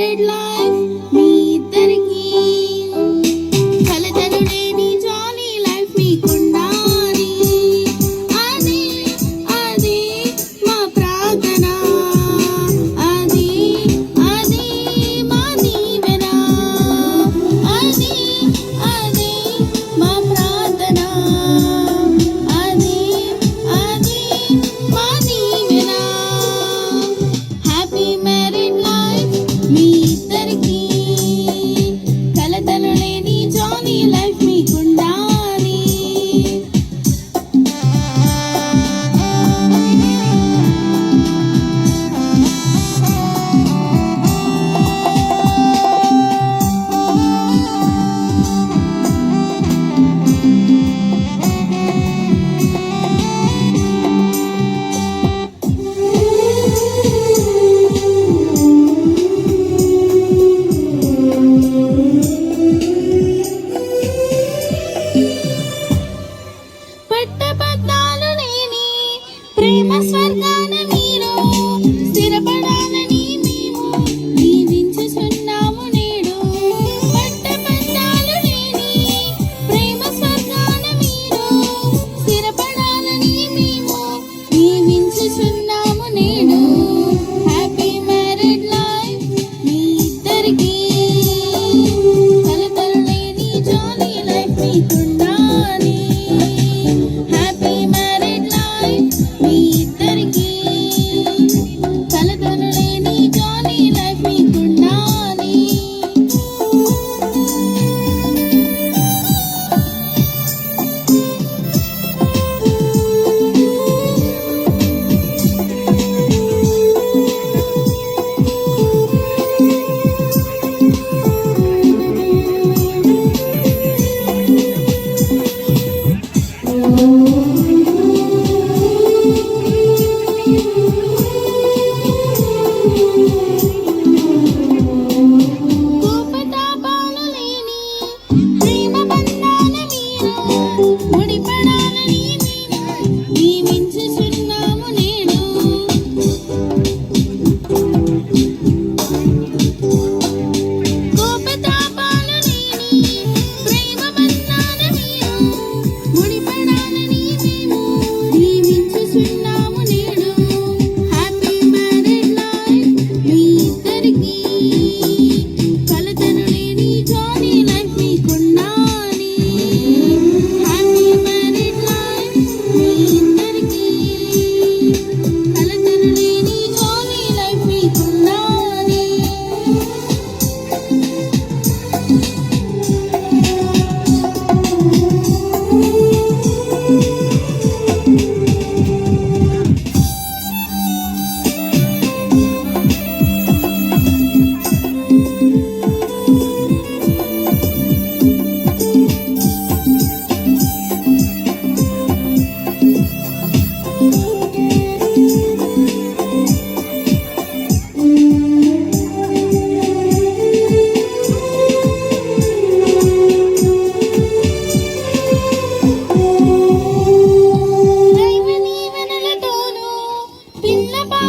life పెట్టబద్దాలు నేనే. ప్రేమ స్వర్గాన మీరు స్థిరపడాలని మేము దీవించుచున్నాము ప్రేమ స్వర్గాన మీరు స్థిరపడాలని మేము దీవించుచున్నాము హ్యాపీ మ్యారీడ్ లైఫ్ మీ ఇద్దరికి. తలతలు లేని Música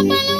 ಮಾಡ